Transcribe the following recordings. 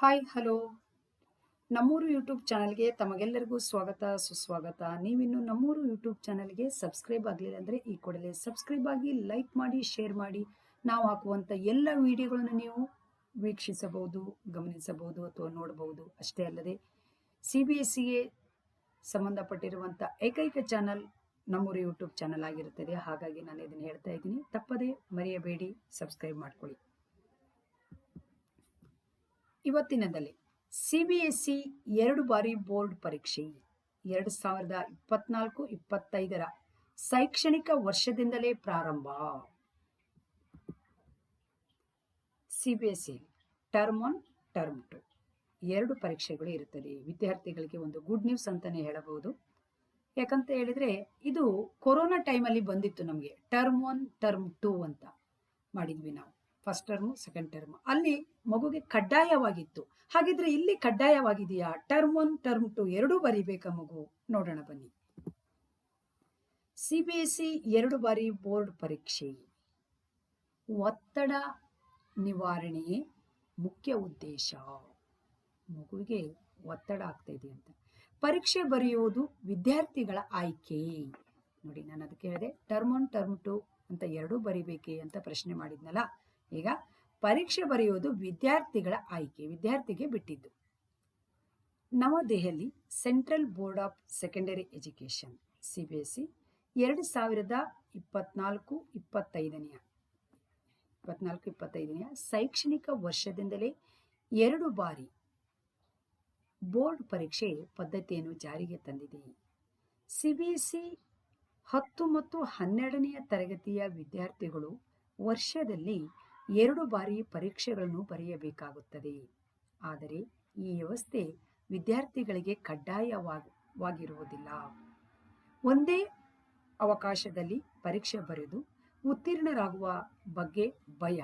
Hi, hello. ನಮ್ಮೂರು YouTube ಚಾನಲ್ಗೆ ತಮಗೆಲ್ಲರಿಗೂ ಸ್ವಾಗತ, ಸುಸ್ವಾಗತ. ನೀವಿನ್ನು ನಮ್ಮೂರು ಯೂಟ್ಯೂಬ್ ಚಾನಲ್ಗೆ ಸಬ್ಸ್ಕ್ರೈಬ್ ಆಗಲಿಲ್ಲ ಅಂದರೆ ಈ ಕೂಡಲೇ ಸಬ್ಸ್ಕ್ರೈಬ್ ಆಗಿ, ಲೈಕ್ ಮಾಡಿ, ಶೇರ್ ಮಾಡಿ. ನಾವು ಹಾಕುವಂಥ ಎಲ್ಲ ವಿಡಿಯೋಗಳನ್ನು ನೀವು ವೀಕ್ಷಿಸಬಹುದು, ಗಮನಿಸಬಹುದು ಅಥವಾ ನೋಡಬಹುದು. ಅಷ್ಟೇ ಅಲ್ಲದೆ, ಸಿ ಬಿ ಎಸ್ ಸಿಗೆ ಸಂಬಂಧಪಟ್ಟಿರುವಂಥ ಏಕೈಕ ಚಾನಲ್ ನಮ್ಮೂರು ಯೂಟ್ಯೂಬ್ ಚಾನಲ್ ಆಗಿರುತ್ತದೆ. ಹಾಗಾಗಿ ನಾನು ಇದನ್ನು ಹೇಳ್ತಾ ಇದ್ದೀನಿ. ತಪ್ಪದೇ ಮರೆಯಬೇಡಿ, ಸಬ್ಸ್ಕ್ರೈಬ್ ಮಾಡ್ಕೊಳ್ಳಿ. ಇವತ್ತಿನದಲ್ಲಿ ಸಿ ಬಿ ಎಸ್ ಸಿ ಎರಡು ಬಾರಿ ಬೋರ್ಡ್ ಪರೀಕ್ಷೆ. ಎರಡು ಸಾವಿರದ ಇಪ್ಪತ್ನಾಲ್ಕು ಇಪ್ಪತ್ತೈದರ ಶೈಕ್ಷಣಿಕ ವರ್ಷದಿಂದಲೇ ಪ್ರಾರಂಭ. C B S C term one, term two. ಎರಡು ಪರೀಕ್ಷೆಗಳು ಇರುತ್ತದೆ. ವಿದ್ಯಾರ್ಥಿಗಳಿಗೆ ಒಂದು ಗುಡ್ ನ್ಯೂಸ್ ಅಂತಾನೆ ಹೇಳಬಹುದು. ಯಾಕಂತ ಹೇಳಿದ್ರೆ ಇದು ಕೊರೋನಾ ಟೈಮಲ್ಲಿ ಬಂದಿತ್ತು ನಮಗೆ. ಟರ್ಮ್ ಒನ್, ಟರ್ಮ್ ಟೂ ಅಂತ ಮಾಡಿದ್ವಿ ನಾವು. ಫಸ್ಟ್ ಟರ್ಮು ಸೆಕೆಂಡ್ ಟರ್ಮ್ ಅಲ್ಲಿ ಮಗುಗೆ ಕಡ್ಡಾಯವಾಗಿತ್ತು. ಹಾಗಿದ್ರೆ ಇಲ್ಲಿ ಕಡ್ಡಾಯವಾಗಿದೆಯಾ? ಟರ್ಮ್ ಒನ್ ಟರ್ಮ್ ಟು ಎರಡೂ ಬರಿಬೇಕಾ ಮಗು? ನೋಡೋಣ ಬನ್ನಿ. ಸಿ ಬಿ ಎಸ್ ಸಿ ಎರಡು ಬಾರಿ ಬೋರ್ಡ್ ಪರೀಕ್ಷೆ. ಒತ್ತಡ ನಿವಾರಣೆಯೇ ಮುಖ್ಯ ಉದ್ದೇಶ. ಮಗುವಿಗೆ ಒತ್ತಡ ಆಗ್ತಾ ಇದೆ ಅಂತ. ಪರೀಕ್ಷೆ ಬರೆಯುವುದು ವಿದ್ಯಾರ್ಥಿಗಳ ಆಯ್ಕೆ. ನೋಡಿ, ನಾನು ಅದಕ್ಕೆ ಹೇಳಿದೆ ಟರ್ಮ್ ಒನ್ ಟರ್ಮ್ ಟು ಅಂತ ಎರಡೂ ಬರಿಬೇಕೆ ಅಂತ ಪ್ರಶ್ನೆ ಮಾಡಿದ್ನಲ್ಲ? ಈಗ ಪರೀಕ್ಷೆ ಬರೆಯುವುದು ವಿದ್ಯಾರ್ಥಿಗಳ ಆಯ್ಕೆ, ವಿದ್ಯಾರ್ಥಿಗೆ ಬಿಟ್ಟಿದ್ದು. ನವದೆಹಲಿ central board of secondary education, C B S C ಎರಡು ಸಾವಿರದ ಇಪ್ಪತ್ನಾಲ್ಕು ಇಪ್ಪತ್ತೈದನೆಯ ಇಪ್ಪತ್ನಾಲ್ಕು ಇಪ್ಪತ್ತೈದನೆಯ ಶೈಕ್ಷಣಿಕ ವರ್ಷದಿಂದಲೇ ಎರಡು ಬಾರಿ ಬೋರ್ಡ್ ಪರೀಕ್ಷೆ ಪದ್ಧತಿಯನ್ನು ಜಾರಿಗೆ ತಂದಿದೆ. ಸಿ ಬಿ ಎಸ್ ಸಿ ಹತ್ತು ಮತ್ತು ಹನ್ನೆರಡನೆಯ ತರಗತಿಯ ವಿದ್ಯಾರ್ಥಿಗಳು ವರ್ಷದಲ್ಲಿ ಎರಡು ಬಾರಿ ಪರೀಕ್ಷೆಗಳನ್ನು ಬರೆಯಬೇಕಾಗುತ್ತದೆ. ಆದರೆ ಈ ವ್ಯವಸ್ಥೆ ವಿದ್ಯಾರ್ಥಿಗಳಿಗೆ ಕಡ್ಡಾಯವಾಗಿರುವುದಿಲ್ಲ. ಒಂದೇ ಅವಕಾಶದಲ್ಲಿ ಪರೀಕ್ಷೆ ಬರೆದು ಉತ್ತೀರ್ಣರಾಗುವ ಬಗ್ಗೆ ಭಯ,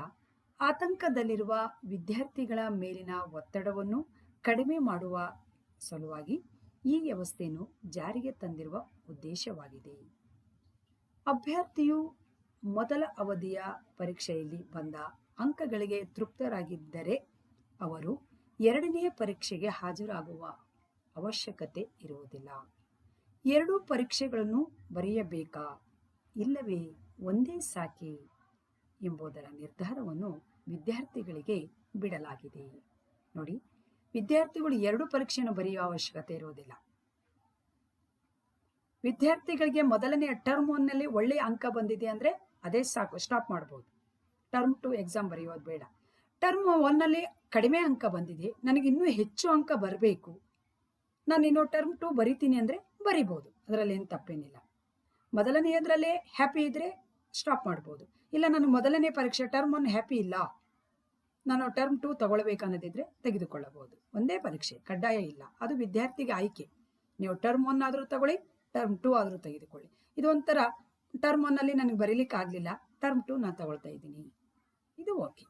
ಆತಂಕದಲ್ಲಿರುವ ವಿದ್ಯಾರ್ಥಿಗಳ ಮೇಲಿನ ಒತ್ತಡವನ್ನು ಕಡಿಮೆ ಮಾಡುವ ಸಲುವಾಗಿ ಈ ವ್ಯವಸ್ಥೆಯನ್ನು ಜಾರಿಗೆ ತಂದಿರುವ ಉದ್ದೇಶವಾಗಿದೆ. ಅಭ್ಯರ್ಥಿಯು ಮೊದಲ ಅವಧಿಯ ಪರೀಕ್ಷೆಯಲ್ಲಿ ಬಂದ ಅಂಕಗಳಿಗೆ ತೃಪ್ತರಾಗಿದ್ದರೆ ಅವರು ಎರಡನೆಯ ಪರೀಕ್ಷೆಗೆ ಹಾಜರಾಗುವ ಅವಶ್ಯಕತೆ ಇರುವುದಿಲ್ಲ. ಎರಡೂ ಪರೀಕ್ಷೆಗಳನ್ನು ಬರೆಯಬೇಕಾ? ಇಲ್ಲವೇ? ಒಂದೇ ಸಾಕೆ? ಎಂಬುದರ ನಿರ್ಧಾರವನ್ನು ವಿದ್ಯಾರ್ಥಿಗಳಿಗೆ ಬಿಡಲಾಗಿದೆ. ನೋಡಿ, ವಿದ್ಯಾರ್ಥಿಗಳು ಎರಡು ಪರೀಕ್ಷೆಯನ್ನು ಬರೆಯುವ ಅವಶ್ಯಕತೆ ಇರುವುದಿಲ್ಲ. ವಿದ್ಯಾರ್ಥಿಗಳಿಗೆ ಮೊದಲನೇ ಟರ್ಮ್ ಒನ್ನಲ್ಲಿ ಒಳ್ಳೆಯ ಅಂಕ ಬಂದಿದೆ ಅಂದರೆ ಅದೇ ಸಾಕು ಸ್ಟಾಪ್ ಮಾಡ್ಬೋದು. ಟರ್ಮ್ ಟು ಎಕ್ಸಾಮ್ ಬರೆಯೋದು ಬೇಡ. ಟರ್ಮ್ ಒನ್ನಲ್ಲಿ ಕಡಿಮೆ ಅಂಕ ಬಂದಿದೆ, ನನಗೆ ಇನ್ನೂ ಹೆಚ್ಚು ಅಂಕ ಬರಬೇಕು. ನಾನು ಇನ್ನು ಟರ್ಮ್ ಟು ಬರಿತೀನಿ ಅಂದರೆ ಬರಿಬೋದು, ಅದರಲ್ಲಿ ಏನು ತಪ್ಪೇನಿಲ್ಲ. ಮೊದಲನೆಯದರಲ್ಲೇ ಹ್ಯಾಪಿ ಇದ್ದರೆ ಸ್ಟಾಪ್ ಮಾಡ್ಬೋದು. ಇಲ್ಲ, ನಾನು ಮೊದಲನೇ ಪರೀಕ್ಷೆ ಟರ್ಮ್ ಒನ್ ಹ್ಯಾಪಿ ಇಲ್ಲ. ನಾನು ಟರ್ಮ್ ಟು ತಗೊಳ್ಬೇಕನ್ನೋದಿದ್ರೆ ತೆಗೆದುಕೊಳ್ಳಬಹುದು. ಒಂದೇ ಪರೀಕ್ಷೆ, ಕಡ್ಡಾಯ ಇಲ್ಲ. ಅದು ವಿದ್ಯಾರ್ಥಿಗೆ ಆಯ್ಕೆ. ನೀವು ಟರ್ಮ್ ಒನ್ ಆದರೂ ತಗೊಳ್ಳಿ ಟರ್ಮ್ ಟು ಆದರೂ ತೆಗೆದುಕೊಳ್ಳಿ. ಇದೊಂಥರ ಟರ್ಮ್ ಒನ್ನಲ್ಲಿ ನನಗೆ ಬರೀಲಿಕ್ಕೆ ಆಗಲಿಲ್ಲ. ಟರ್ಮ್ ಟು ನಾನು ತಗೊಳ್ತಾ ಇದ್ದೀನಿ. ಇದು ಓಕೆ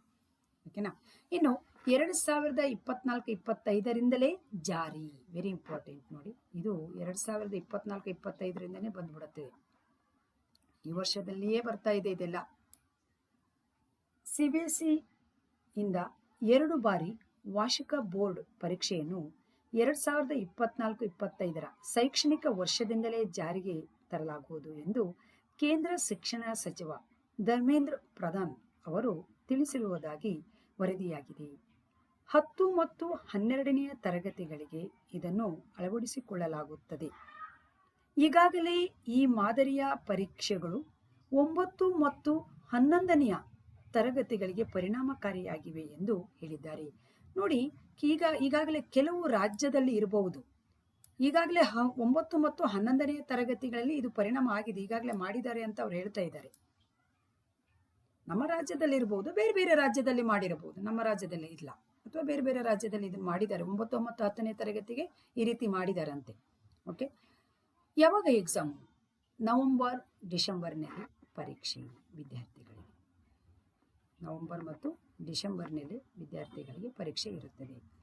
ಓಕೆನಾ ಇನ್ನು ಎರಡು ಸಾವಿರದ ಇಪ್ಪತ್ನಾಲ್ಕು, ಇಪ್ಪತ್ತೈದರಿಂದಲೇ ಜಾರಿ. ವೆರಿ ಇಂಪಾರ್ಟೆಂಟ್ ನೋಡಿ. ಇದು ಎರಡು ಸಾವಿರದ ಇಪ್ಪತ್ನಾಲ್ಕು, ಇಪ್ಪತ್ತೈದರಿಂದನೇ ಬಂದ್ಬಿಡುತ್ತೆ. ಈ ವರ್ಷದಲ್ಲಿಯೇ ಬರ್ತಾ ಇದೆ ಇದೆಲ್ಲ. ಸಿ ಬಿ ಎಸ್ ಇಂದ ಎರಡು ಬಾರಿ ವಾರ್ಷಿಕ ಬೋರ್ಡ್ ಪರೀಕ್ಷೆಯನ್ನು ಎರಡು ಸಾವಿರದ ಇಪ್ಪತ್ನಾಲ್ಕು, ಇಪ್ಪತ್ತೈದರ ಶೈಕ್ಷಣಿಕ ವರ್ಷದಿಂದಲೇ ಜಾರಿಗೆ ತರಲಾಗುವುದು ಎಂದು ಕೇಂದ್ರ ಶಿಕ್ಷಣ ಸಚಿವ ಧರ್ಮೇಂದ್ರ ಪ್ರಧಾನ್ ಅವರು ತಿಳಿಸಿರುವುದಾಗಿ ವರದಿಯಾಗಿದೆ. ಹತ್ತು ಮತ್ತು ಹನ್ನೆರಡನೆಯ ತರಗತಿಗಳಿಗೆ ಇದನ್ನು ಅಳವಡಿಸಿಕೊಳ್ಳಲಾಗುತ್ತದೆ. ಈಗಾಗಲೇ ಈ ಮಾದರಿಯ ಪರೀಕ್ಷೆಗಳು ಒಂಬತ್ತು ಮತ್ತು ಹನ್ನೊಂದನೆಯ ತರಗತಿಗಳಿಗೆ ಪರಿಣಾಮಕಾರಿಯಾಗಿವೆ ಎಂದು ಹೇಳಿದ್ದಾರೆ. ನೋಡಿ, ಈಗ ಈಗಾಗಲೇ ಕೆಲವು ರಾಜ್ಯದಲ್ಲಿ ಇರಬಹುದು. ಈಗಾಗಲೇ ಒಂಬತ್ತು ಮತ್ತು ಹನ್ನೊಂದನೆಯ ತರಗತಿಗಳಲ್ಲಿ ಇದು ಪರಿಣಾಮ ಆಗಿದೆ. ಈಗಾಗಲೇ ಮಾಡಿದ್ದಾರೆ ಅಂತ ಅವ್ರು ಹೇಳ್ತಾ ಇದ್ದಾರೆ. ನಮ್ಮ ರಾಜ್ಯದಲ್ಲಿ ಇರಬಹುದು ಬೇರೆ ಬೇರೆ ರಾಜ್ಯದಲ್ಲಿ ಮಾಡಿರಬಹುದು. ನಮ್ಮ ರಾಜ್ಯದಲ್ಲಿ ಇಲ್ಲ. ಅಥವಾ ಬೇರೆ ಬೇರೆ ರಾಜ್ಯದಲ್ಲಿ ಇದನ್ನು ಮಾಡಿದ್ದಾರೆ. ಒಂಬತ್ತು ಮತ್ತು ಹತ್ತನೇ ತರಗತಿಗೆ ಈ ರೀತಿ ಮಾಡಿದಾರಂತೆ. ಓಕೆ ಯಾವಾಗ ಎಕ್ಸಾಮ್ ನವೆಂಬರ್, ಡಿಸೆಂಬರ್ನಲ್ಲಿ ಪರೀಕ್ಷೆ ವಿದ್ಯಾರ್ಥಿಗಳಿಗೆ. ನವೆಂಬರ್ ಮತ್ತು ಡಿಸೆಂಬರ್ನಲ್ಲಿ ವಿದ್ಯಾರ್ಥಿಗಳಿಗೆ ಪರೀಕ್ಷೆ ಇರುತ್ತದೆ.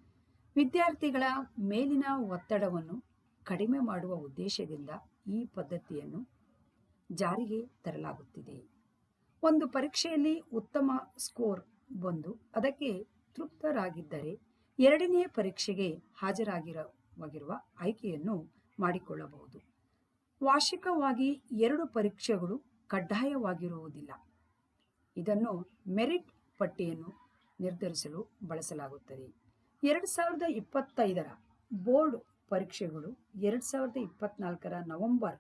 ವಿದ್ಯಾರ್ಥಿಗಳ ಮೇಲಿನ ಒತ್ತಡವನ್ನು ಕಡಿಮೆ ಮಾಡುವ ಉದ್ದೇಶದಿಂದ ಈ ಪದ್ಧತಿಯನ್ನು ಜಾರಿಗೆ ತರಲಾಗುತ್ತಿದೆ. ಒಂದು ಪರೀಕ್ಷೆಯಲ್ಲಿ ಉತ್ತಮ ಸ್ಕೋರ್ ಬಂದು ಅದಕ್ಕೆ ತೃಪ್ತರಾಗಿದ್ದರೆ ಎರಡನೆಯ ಪರೀಕ್ಷೆಗೆ ಹಾಜರಾಗಿರವಾಗಿರುವ ಆಯ್ಕೆಯನ್ನು ಮಾಡಿಕೊಳ್ಳಬಹುದು. ವಾರ್ಷಿಕವಾಗಿ ಎರಡು ಪರೀಕ್ಷೆಗಳು ಕಡ್ಡಾಯವಾಗಿರುವುದಿಲ್ಲ. ಇದನ್ನು ಮೆರಿಟ್ ಪಟ್ಟಿಯನ್ನು ನಿರ್ಧರಿಸಲು ಬಳಸಲಾಗುತ್ತದೆ. ಎರಡು ಸಾವಿರದ ಇಪ್ಪತ್ತೈದರ ಬೋರ್ಡ್ ಪರೀಕ್ಷೆಗಳು ಎರಡು ಸಾವಿರದ ಇಪ್ಪತ್ನಾಲ್ಕರ ನವೆಂಬರ್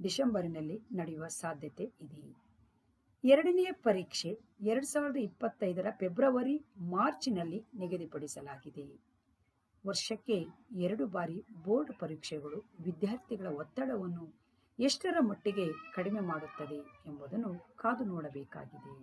ಡಿಸೆಂಬರಿನಲ್ಲಿ ನಡೆಯುವ ಸಾಧ್ಯತೆ ಇದೆ. ಎರಡನೆಯ ಪರೀಕ್ಷೆ ಎರಡು ಸಾವಿರದ ಇಪ್ಪತ್ತೈದರ ಫೆಬ್ರವರಿ ಮಾರ್ಚ್ನಲ್ಲಿ ನಿಗದಿಪಡಿಸಲಾಗಿದೆ. ವರ್ಷಕ್ಕೆ ಎರಡು ಬಾರಿ ಬೋರ್ಡ್ ಪರೀಕ್ಷೆಗಳು ವಿದ್ಯಾರ್ಥಿಗಳ ಒತ್ತಡವನ್ನು ಎಷ್ಟರ ಮಟ್ಟಿಗೆ ಕಡಿಮೆ ಮಾಡುತ್ತದೆ ಎಂಬುದನ್ನು ಕಾದು ನೋಡಬೇಕಾಗಿದೆ.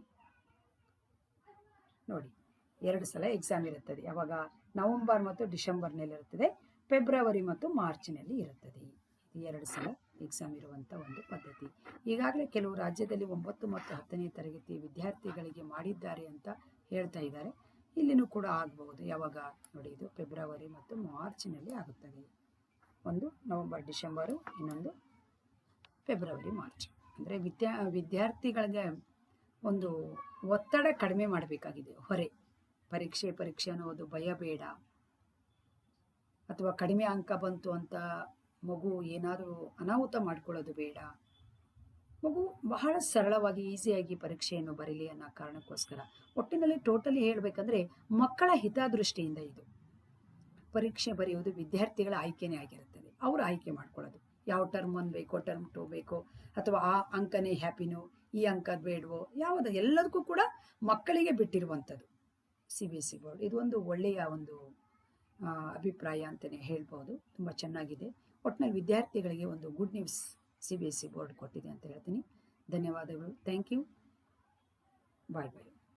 ನೋಡಿ ಎರಡು ಸಲ ಎಕ್ಸಾಮ್ ಇರುತ್ತದೆ. ಯಾವಾಗ? ನವೆಂಬರ್ ಮತ್ತು ಡಿಸೆಂಬರ್ನಲ್ಲಿ ಇರುತ್ತದೆ ಫೆಬ್ರವರಿ ಮತ್ತು ಮಾರ್ಚ್ನಲ್ಲಿ ಇರುತ್ತದೆ. ಎರಡು ಸಲ ಎಕ್ಸಾಮ್ ಇರುವಂಥ ಒಂದು ಪದ್ಧತಿ. ಈಗಾಗಲೇ ಕೆಲವು ರಾಜ್ಯದಲ್ಲಿ ಒಂಬತ್ತು ಮತ್ತು ಹತ್ತನೇ ತರಗತಿ ವಿದ್ಯಾರ್ಥಿಗಳಿಗೆ ಮಾಡಿದ್ದಾರೆ ಅಂತ ಹೇಳ್ತಾ ಇದ್ದಾರೆ. ಇಲ್ಲಿನೂ ಕೂಡ ಆಗಬಹುದು. ಯಾವಾಗ? ನೋಡಿ, ಇದು ಫೆಬ್ರವರಿ ಮತ್ತು ಮಾರ್ಚ್ನಲ್ಲಿ ಆಗುತ್ತದೆ. ಒಂದು ನವೆಂಬರ್, ಡಿಸೆಂಬರು, ಇನ್ನೊಂದು ಫೆಬ್ರವರಿ, ಮಾರ್ಚ್. ಅಂದರೆ ವಿದ್ಯಾ, ವಿದ್ಯಾರ್ಥಿಗಳಿಗೆ ಒಂದು ಒತ್ತಡ ಕಡಿಮೆ ಮಾಡಬೇಕಾಗಿದೆ. ಹೊರೆ. ಪರೀಕ್ಷೆ ಪರೀಕ್ಷೆ ಅನ್ನೋದು ಭಯ ಬೇಡ. ಅಥವಾ ಕಡಿಮೆ ಅಂಕ ಬಂತು ಅಂತ ಮಗು ಏನಾದರೂ ಅನಾಹುತ ಮಾಡ್ಕೊಳ್ಳೋದು ಬೇಡ. ಮಗು ಬಹಳ ಸರಳವಾಗಿ, ಈಸಿಯಾಗಿ ಪರೀಕ್ಷೆಯನ್ನು ಬರೀಲಿ ಅನ್ನೋ ಕಾರಣಕ್ಕೋಸ್ಕರ. ಒಟ್ಟಿನಲ್ಲಿ ಟೋಟಲಿ ಹೇಳಬೇಕಂದ್ರೆ ಮಕ್ಕಳ ಹಿತದೃಷ್ಟಿಯಿಂದ ಇದು. ಪರೀಕ್ಷೆ ಬರೆಯುವುದು ವಿದ್ಯಾರ್ಥಿಗಳ ಆಯ್ಕೆನೇ ಆಗಿರುತ್ತದೆ. ಅವರು ಆಯ್ಕೆ ಮಾಡ್ಕೊಳ್ಳೋದು. ಯಾವ ಟರ್ಮ್ ಒನ್ ಬೇಕೋ, ಟರ್ಮ್ ಟೂ ಬೇಕೋ, ಅಥವಾ ಆ ಅಂಕನೇ ಹ್ಯಾಪಿನೋ, ಈ ಅಂಕ ಬೇಡವೋ, ಯಾವುದು ಎಲ್ಲದಕ್ಕೂ ಕೂಡ ಮಕ್ಕಳಿಗೆ ಬಿಟ್ಟಿರುವಂಥದ್ದು. C B S C board ಇದೊಂದು ಒಳ್ಳೆಯ ಒಂದು ಅಭಿಪ್ರಾಯ ಅಂತಲೇ ಹೇಳ್ಬೋದು. ತುಂಬ ಚೆನ್ನಾಗಿದೆ. ಒಟ್ಟಿನಲ್ಲಿ ವಿದ್ಯಾರ್ಥಿಗಳಿಗೆ ಒಂದು good news C B S C board ಕೊಟ್ಟಿದೆ ಅಂತ ಹೇಳ್ತೀನಿ. ಧನ್ಯವಾದಗಳು. Thank you bye bye